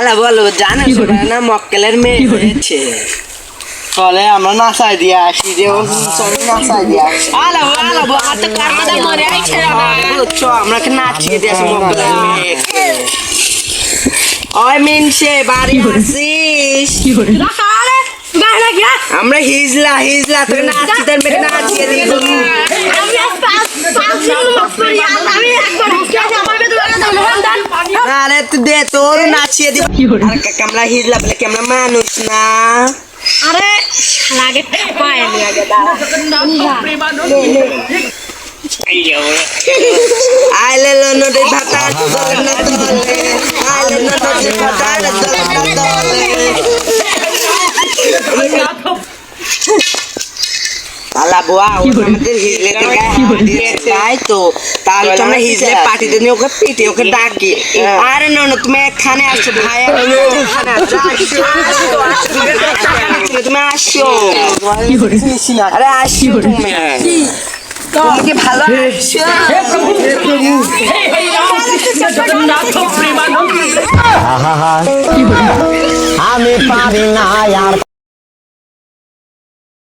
আলা বলো জানো না মক্কেলের মেয়ে হয়েছে। চলে আমরা নাচাই দিয়ে আসি যে নাচাই দিয়ে আসি। আলা আলা বলো হাতে কারমাদা মরে আইছে বলো চ আমরা কি নাচিয়ে দিয়েছি মক্কেলের মেয়েকে ওই মিনসে বাড়ি আসিস। আমরা হিজলা হিজলা তোকে নাচিয়ে দিব আরে তুই দে তোর নাচিয়ে দিব আর কামলা আমরা হিজলা বলে কি আমরা মানুষ না। আরে লাগে পায় নি আগে দাঁড়া। আইলে লনো দে ভাতা আইলে লনো দে ভাতা আলা বুয়া আমাদের হিজলে গায়ে দিয়েছে তাই তো তাহলে তো আমরা হিজলে পার্টিতে নিয়ে ওকে পিটে ওকে ডাকি আরে না না তুমি এখানে আসো ভাই তুমি আসো আরে আসো তুমি ভালো আমি পারি না আর